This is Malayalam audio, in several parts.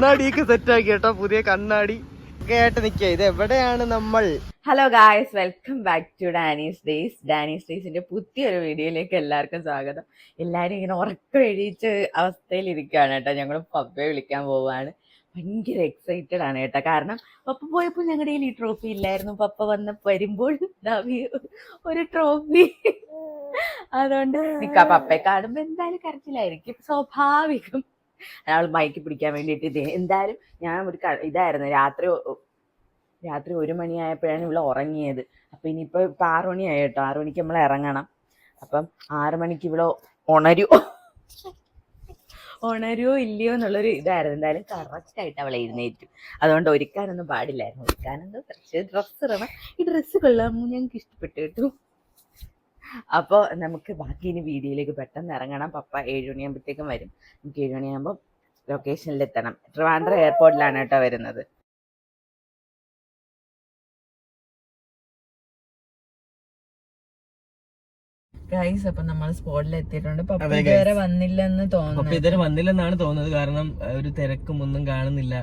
കണ്ണാടിയൊക്കെ സെറ്റ് ആക്കി കേട്ടോ പുതിയ കണ്ണാടി. കേട്ട് നിക്ക ഇത് എവിടെയാണ് നമ്മൾ? Hello guys welcome back to Danny's days Danny's ഡേയ്സിന്റെ പുതിയൊരു വീഡിയോയിലേക്ക് എല്ലാവർക്കും സ്വാഗതം. എല്ലാവരും ഇങ്ങനെ ഉറക്കം എഴുതിച്ച അവസ്ഥയിൽ ഇരിക്കുകയാണ് കേട്ടോ. ഞങ്ങൾ പപ്പയെ വിളിക്കാൻ പോവുകയാണ്. ഭയങ്കര എക്സൈറ്റഡ് ആണ് കേട്ടോ. കാരണം പപ്പ പോയപ്പോൾ ഞങ്ങളുടെ കയ്യിൽ ഈ ട്രോഫി ഇല്ലായിരുന്നു. പപ്പ വന്ന് വരുമ്പോൾ ദാ ഒരു ട്രോഫി അതുകൊണ്ട് നിക്കാ പപ്പയെ കാണുമ്പോൾ എന്തായാലും കരച്ചിലായിരിക്കും. സ്വാഭാവികം. അയാൾ മൈക്ക് പിടിക്കാൻ വേണ്ടിയിട്ട് ഇത് എന്തായാലും ഞാൻ ഒരു ഇതായിരുന്നു. രാത്രി രാത്രി ഒരു മണിയായപ്പോഴാണ് ഇവിടെ ഉറങ്ങിയത്. അപ്പം ഇനിയിപ്പോൾ ഇപ്പം ആറു മണിയായി കേട്ടോ. ആറു മണിക്ക് നമ്മൾ ഇറങ്ങണം. അപ്പം ആറു മണിക്ക് ഇവിടെ ഉണരൂ. ഉണരൂ ഇല്ലയോ എന്നുള്ളൊരു ഇതായിരുന്നു. എന്തായാലും കറക്റ്റായിട്ട് അവളെ എഴുന്നേറ്റു. അതുകൊണ്ട് ഒരുക്കാനൊന്നും പാടില്ലായിരുന്നു. ഒരുക്കാനൊന്നും കുറച്ച് ഡ്രസ്സ് ഇടണം. ഈ ഡ്രസ്സ് കൊള്ളാമോ ഞങ്ങൾക്ക് ഇഷ്ടപ്പെട്ടു കേട്ടു. അപ്പോൾ നമുക്ക് ബാക്കി ഇനി വീഡിയോയിലേക്ക് പെട്ടെന്ന് ഇറങ്ങണം. പപ്പ ഏഴുമണിയാകുമ്പോഴത്തേക്കും വരും. നമുക്ക് ഏഴുമണിയാകുമ്പോൾ ലൊക്കേഷനിലെത്തണം ലൊക്കേഷനിൽ എത്തണം ട്രിവാൻഡ്രം എയർപോർട്ടിലാണ് കേട്ടോ വരുന്നത്. ഗൈസ് അപ്പൊ നമ്മൾ സ്പോട്ടിൽ എത്തിയിട്ടുണ്ട് പപ്പ. ഇതുവരെ വന്നില്ലെന്ന് തോന്നുന്നു. ഇതുവരെ വന്നില്ലെന്നാണ് തോന്നുന്നത്. കാരണം ഒരു തിരക്കും ഒന്നും കാണുന്നില്ല.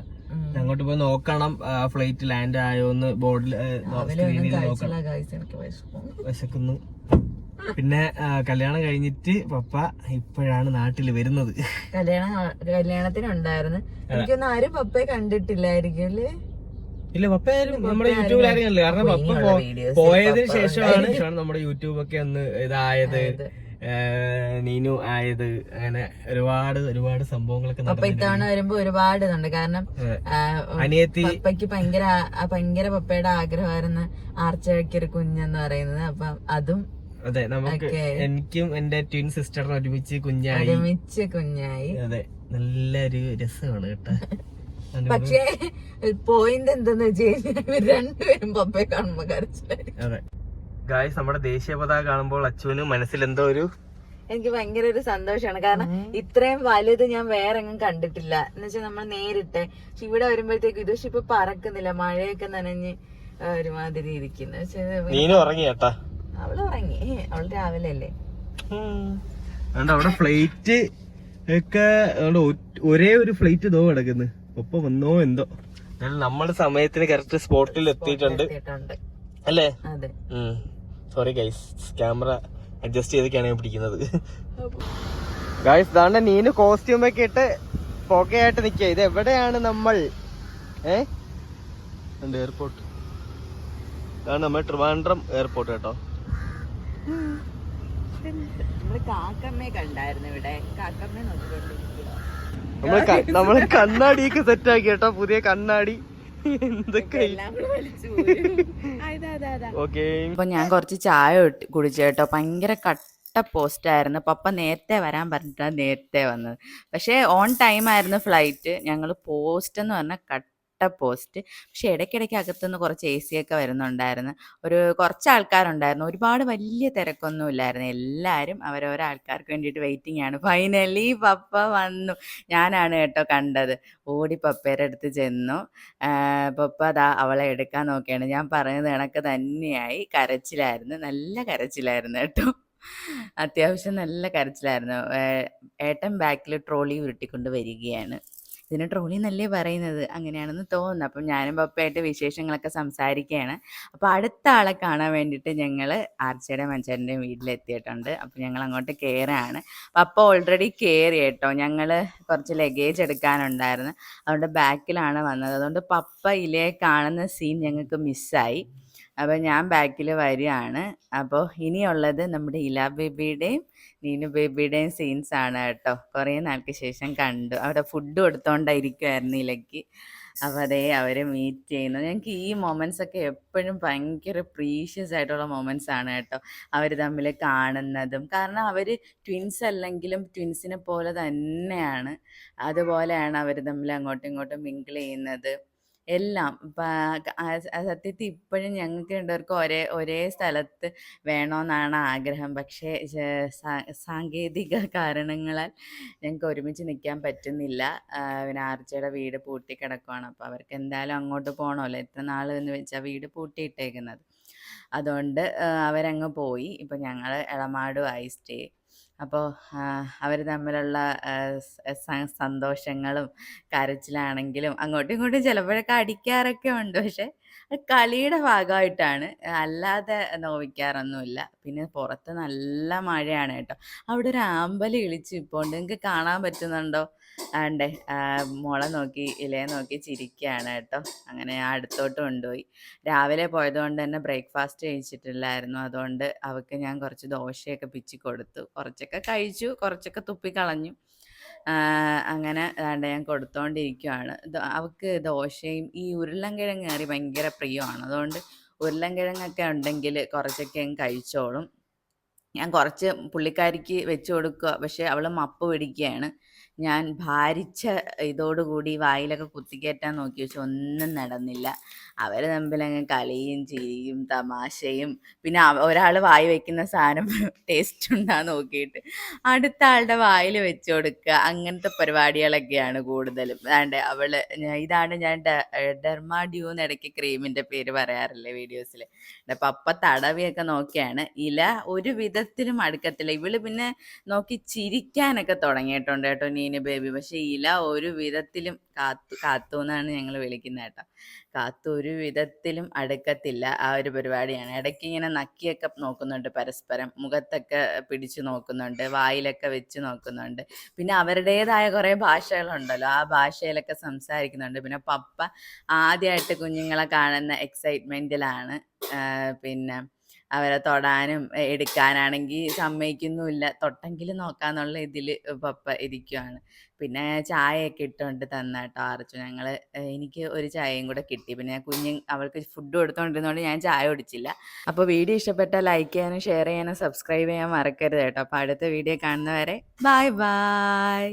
അങ്ങോട്ട് പോയി നോക്കണം. ഫ്ലൈറ്റ് ലാൻഡ് ബോർഡിൽ കഴിച്ചില്ല ഗൈസ് വിശക്കുന്നു. വിശക്കുന്നു. പിന്നെ കല്യാണം കഴിഞ്ഞിട്ട് പപ്പ ഇപ്പോഴാണ് നാട്ടിൽ വരുന്നത്. കല്യാണം കല്യാണത്തിനുണ്ടായിരുന്നു. എനിക്കൊന്നും ആരും പപ്പയെ കണ്ടിട്ടില്ലായിരിക്കും അല്ലേ? ഇല്ല പപ്പ നമ്മുടെ യൂട്യൂബിൽ ആരും കണ്ടില്ല കാരണം പപ്പ പോയതിന് ശേഷമാണ്. നമ്മുടെ യൂട്യൂബ് ഒക്കെ ഒന്ന് ഇതായത്. നീനു ആയത്. അങ്ങനെ ഒരുപാട് ഒരുപാട് സംഭവങ്ങളൊക്കെ പപ്പ നടന്നിട്ടുണ്ട്. ഇത്തവണ വരുമ്പോ ഒരുപാട് ഇതുണ്ട്. കാരണം അനിയത്തി പപ്പയ്ക്ക് ഭയങ്കര ഭയങ്കര പപ്പയുടെ ആഗ്രഹമായിരുന്നു ആർച്ചയ്ക്ക് ഒരു കുഞ്ഞെന്ന് പറയുന്നത്. അപ്പൊ അതും അതെ നമുക്ക് എനിക്കും എന്റെ ട്വിൻ സിസ്റ്ററിന് ഒരുമിച്ച് കുഞ്ഞായി. ഒരുമിച്ച് കുഞ്ഞായി. അതെ നല്ലൊരു രസമാണ് കേട്ടോ. പക്ഷേ പോയിന്റ് എന്തെന്ന് വെച്ച് കഴിഞ്ഞാൽ ഇവർ രണ്ടുപേരും പപ്പയെ കാണുമ്പോ കരച്ചിലായിരിക്കും. അതെ. ഗായ്സ് നമ്മുടെ ദേശീയ പതാക കാണുമ്പോൾ അച്ഛന് മനസ്സിൽ എന്തോ ഒരു എനിക്ക് ഭയങ്കര ഒരു സന്തോഷമാണ്. കാരണം ഇത്രയും വലുത് ഞാൻ വേറെ എങ്ങും കണ്ടിട്ടില്ല. എന്ന് വെച്ചാൽ നമ്മൾ നേരിട്ട്. പക്ഷെ ഇവിടെ വരുമ്പോഴത്തേക്ക് ഇത് പക്ഷെ ഇപ്പൊ പറക്കുന്നില്ല. മഴയൊക്കെ നനഞ്ഞ് ഒരുമാതിരി ഇരിക്കുന്നു. പക്ഷെ അവൾ ഉറങ്ങി. അവൾ രാവിലെ അല്ലേ? അവിടെ ഫ്ലൈറ്റ് ഒക്കെ ഒരേ ഒരു ഫ്ലൈറ്റ് ഇതോ കിടക്കുന്നു. ഒപ്പം വന്നോ എന്തോ. നമ്മൾ നമ്മൾ സമയത്തിന് കറക്റ്റ് സ്പോട്ടിൽ എത്തിയിട്ടുണ്ട്. അല്ലേ? അതെ. സോറി ഗൈസ് ക്യാമറ അഡ്ജസ്റ്റ് ചെയ്തൊക്കെയാണ് ഞാൻ പിടിക്കുന്നത്. ഗൈസ് ദാണ്ട നീന് കോസ്റ്റ്യൂം ഒക്കെ ഇട്ട് പോക്കയായിട്ട് നിക്ക. ഇത് എവിടെയാണ് നമ്മൾ? ഏ? എയർപോർട്ട് ഇതാണ് നമ്മൾ ട്രിവാൻഡ്രം എയർപോർട്ട് കേട്ടോ. നമ്മൾ കാക്കമ്മയെ കണ്ടായിരുന്നു ഇവിടെ. കാക്കമ്മയെ നോക്കിക്കൊണ്ടിരിക്കുക നമ്മൾ ക- നമ്മൾ കണ്ണാടിയൊക്കെ സെറ്റ് ആക്കി കേട്ടോ. പുതിയ കണ്ണാടി. എന്തൊക്കെ എല്ലാം കൂടെ വലിച്ചു ഇതാ. ഓക്കെ. അപ്പൊ ഞാൻ കുറച്ച് ചായ ഇട്ട് കുടിച്ചു കേട്ടോ. ഭയങ്കര കട്ട പോസ്റ്റ് ആയിരുന്നു. പപ്പ നേരത്തെ വരാൻ പറഞ്ഞിട്ടാണ് നേരത്തെ വന്നത്. പക്ഷേ ഓൺ ടൈം ആയിരുന്നു ഫ്ലൈറ്റ് ഞങ്ങൾ പോസ്റ്റ് എന്ന് പറഞ്ഞ കട്ട പോസ്റ്റ്. പക്ഷെ ഇടയ്ക്കിടയ്ക്ക് അകത്തുനിന്ന് കുറച്ച് എ ഒക്കെ വരുന്നുണ്ടായിരുന്നു. ഒരു കുറച്ച് ആൾക്കാരുണ്ടായിരുന്നു. ഒരുപാട് വലിയ തിരക്കൊന്നും ഇല്ലായിരുന്നു. എല്ലാവരും അവരവരോ ആൾക്കാർക്ക് വേണ്ടിയിട്ട് വെയിറ്റിംഗ് ആണ്. ഫൈനലി പപ്പ വന്നു. ഞാനാണ് കേട്ടോ കണ്ടത്. ഓടി പപ്പയുടെ അടുത്ത് ചെന്നു. പപ്പ അതാ അവളെ എടുക്കാൻ നോക്കിയാണ്. ഞാൻ പറയുന്നത് കണക്ക് തന്നെയായി. കരച്ചിലായിരുന്നു. നല്ല കരച്ചിലായിരുന്നു കേട്ടോ. അത്യാവശ്യം നല്ല കരച്ചിലായിരുന്നു. ഏട്ടൻ ബാക്കിൽ ട്രോളി ഉരുട്ടിക്കൊണ്ട് വരികയാണ്. ഇതിന് ട്രോളി എന്നല്ലേ പറയുന്നത്? അങ്ങനെയാണെന്ന് തോന്നുന്നു. അപ്പം ഞാനും പപ്പയായിട്ട് വിശേഷങ്ങളൊക്കെ സംസാരിക്കുകയാണ് അപ്പോൾ അടുത്ത ആളെ കാണാൻ വേണ്ടിയിട്ട് ഞങ്ങൾ ആർച്ചയുടെ മഞ്ചാറിന്റെയും വീട്ടിലെത്തിയിട്ടുണ്ട്. അപ്പോൾ ഞങ്ങൾ അങ്ങോട്ട് കയറാണ് പപ്പ ഓൾറെഡി കയറി കേട്ടോ. ഞങ്ങൾ കുറച്ച് ലഗേജ് എടുക്കാനുണ്ടായിരുന്നു. അതുകൊണ്ട് ബാക്കിലാണ് വന്നത്. അതുകൊണ്ട് പപ്പ ഇലയെ കാണുന്ന സീൻ ഞങ്ങൾക്ക് മിസ്സായി അപ്പോൾ ഞാൻ ബാക്കിൽ വരികയാണ്. അപ്പോൾ ഇനിയുള്ളത് നമ്മുടെ ഇല ബേബിയുടെയും നീനു ബേബിയുടെയും സീൻസ് ആണ് കേട്ടോ. കുറേ നാൾക്ക് ശേഷം കണ്ടു. അവിടെ ഫുഡ് കൊടുത്തോണ്ടായിരിക്കുമായിരുന്നു ഇലയ്ക്ക്. അപ്പോൾ അതേ അവരെ മീറ്റ് ചെയ്യുന്നു. ഞങ്ങൾക്ക് ഈ മൊമെന്റ്സ് ഒക്കെ എപ്പോഴും ഭയങ്കര പ്രീഷ്യസ് ആയിട്ടുള്ള മൊമെന്റ്സ് ആണ് കേട്ടോ. അവർ തമ്മിൽ കാണുന്നതും. കാരണം അവർ ട്വിൻസ് അല്ലെങ്കിലും ട്വിൻസിനെ പോലെ തന്നെയാണ്. അതുപോലെയാണ് അവർ തമ്മിൽ അങ്ങോട്ടും ഇങ്ങോട്ടും മിങ്കിൾ ചെയ്യുന്നത്. എല്ലാം. സത്യത്തിൽ ഇപ്പോഴും ഞങ്ങൾക്ക് രണ്ടുപേർക്കും ഒരേ ഒരേ സ്ഥലത്ത് വേണമെന്നാണ് ആഗ്രഹം. പക്ഷേ സാങ്കേതിക കാരണങ്ങളാൽ ഞങ്ങൾക്ക് ഒരുമിച്ച് നിൽക്കാൻ പറ്റുന്നില്ല. പിന്നെ ആർച്ചയുടെ വീട് പൂട്ടി കിടക്കുവാണ് അപ്പോൾ അവർക്ക് എന്തായാലും അങ്ങോട്ട് പോകണമല്ലോ എത്ര നാൾ എന്ന് വെച്ചാൽ വീട് പൂട്ടിയിട്ടേക്കുന്നത്. അതുകൊണ്ട് അവരങ്ങ് പോയി. ഇപ്പം ഞങ്ങൾ എളമാടുമായി സ്റ്റേ അപ്പോൾ അവർ തമ്മിലുള്ള സന്തോഷങ്ങളും കരച്ചിലാണെങ്കിലും അങ്ങോട്ടും ഇങ്ങോട്ടും ചിലപ്പോഴൊക്കെ അടിക്കാറൊക്കെ ഉണ്ട്. പക്ഷെ കളിയുടെ ഭാഗമായിട്ടാണ്. അല്ലാതെ നോവിക്കാറൊന്നുമില്ല. പിന്നെ പുറത്ത് നല്ല മഴയാണ് കേട്ടോ. അവിടെ ഒരു ആമ്പൽ ഇളിച്ച് ഇപ്പോൾ നിങ്ങൾക്ക് കാണാൻ പറ്റുന്നുണ്ടോ? ആണ്ടേ മോളെ നോക്കി ഇലയെ നോക്കി ചിരിക്കുകയാണ് കേട്ടോ. അങ്ങനെ അടുത്തോട്ട് കൊണ്ടുപോയി. രാവിലെ പോയതുകൊണ്ട് തന്നെ ബ്രേക്ക്ഫാസ്റ്റ് കഴിച്ചിട്ടില്ലായിരുന്നു. അതുകൊണ്ട് അവൾക്ക് ഞാൻ കുറച്ച് ദോശയൊക്കെ പിച്ചി കൊടുത്തു. കുറച്ചൊക്കെ കഴിച്ചു കുറച്ചൊക്കെ തുപ്പിക്കളഞ്ഞു അങ്ങനെ ദാണ്ടെ ഞാൻ കൊടുത്തോണ്ടിരിക്കുവാണ്. ദ- അവൾക്ക് ദോശയും ഈ ഉരുളൻകിഴങ്ങ് കറി ഭയങ്കര പ്രിയമാണ്. അതുകൊണ്ട് ഉരുളൻകിഴങ്ങൊക്കെ ഉണ്ടെങ്കിൽ കുറച്ചൊക്കെ കഴിച്ചോളും. ഞാൻ കുറച്ച് പുള്ളിക്കാരിക്ക് വെച്ച് കൊടുക്കുക. പക്ഷെ അവൾ മപ്പ് പിടിക്കുകയാണ്. ഞാൻ ഭാരിച്ച ഇതോടുകൂടി വായിലൊക്കെ കുത്തിക്കയറ്റാൻ നോക്കി പക്ഷെ ഒന്നും നടന്നില്ല. അവർ തമ്മിലങ്ങ് കളിയും ചിരിയും തമാശയും പിന്നെ ഒരാൾ വായി വെക്കുന്ന സാധനം ടേസ്റ്റ് ഉണ്ടാ നോക്കിയിട്ട് അടുത്ത ആളുടെ വായിൽ വെച്ച് കൊടുക്കുക. അങ്ങനത്തെ പരിപാടികളൊക്കെയാണ് കൂടുതലും. അതാണ്ട് അവൾ ഇതാണ് ഞാൻ ഡെർമാഡ്യൂ എന്ന് ഇടയ്ക്ക് ക്രീമിന്റെ പേര് പറയാറില്ലേ വീഡിയോസിൽ പപ്പ തടവിയൊക്കെ നോക്കിയാണ്. ഇല ഒരു വിധത്തിലും അടുക്കത്തില്ല. ഇവൾ പിന്നെ നോക്കി ചിരിക്കാനൊക്കെ തുടങ്ങിയിട്ടുണ്ട് കേട്ടോ. നീന് ബേബി പക്ഷെ ഇല ഒരു വിധത്തിലും കാത്തു കാത്തു എന്നാണ് ഞങ്ങൾ വിളിക്കുന്നത് കേട്ടോ. കാത്തു ഒരു വിധത്തിലും അടുക്കത്തില്ല ആ ഒരു പരിപാടിയാണ്. ഇടയ്ക്ക് ഇങ്ങനെ നക്കിയൊക്കെ നോക്കുന്നുണ്ട് പരസ്പരം. മുഖത്തൊക്കെ പിടിച്ചു നോക്കുന്നുണ്ട്. വായിലൊക്കെ വെച്ച് നോക്കുന്നുണ്ട്. പിന്നെ അവരുടേതായ കുറേ ഭാഷകളുണ്ടല്ലോ. ആ ഭാഷയിലൊക്കെ സംസാരിക്കുന്നുണ്ട്. പിന്നെ പപ്പ ആദ്യമായിട്ട് കുഞ്ഞുങ്ങളെ കാണുന്ന എക്സൈറ്റ്മെന്റിലാണ് പിന്നെ അവരെ തൊടാനും എടുക്കാനാണെങ്കിൽ സമ്മതിക്കുന്നുമില്ല. തൊട്ടെങ്കിലും നോക്കാന്നുള്ള ഇതിൽ പപ്പ ഇരിക്കുവാണ്. പിന്നെ ചായയൊക്കെ ഇട്ടുകൊണ്ട് തന്ന കേട്ടോ ഞങ്ങൾ എനിക്ക് ഒരു ചായയും കൂടെ കിട്ടി. പിന്നെ ഞാൻ കുഞ്ഞ് അവൾക്ക് ഫുഡ് കൊടുത്തോണ്ടിരുന്നതുകൊണ്ട് ഞാൻ ചായ കുടിച്ചില്ല. അപ്പോൾ വീഡിയോ ഇഷ്ടപ്പെട്ടാൽ ലൈക്ക് ചെയ്യാനും ഷെയർ ചെയ്യാനും സബ്സ്ക്രൈബ് ചെയ്യാൻ മറക്കരുത് കേട്ടോ. അപ്പോൾ അടുത്ത വീഡിയോ കാണുന്നവരെ ബൈ ബായ്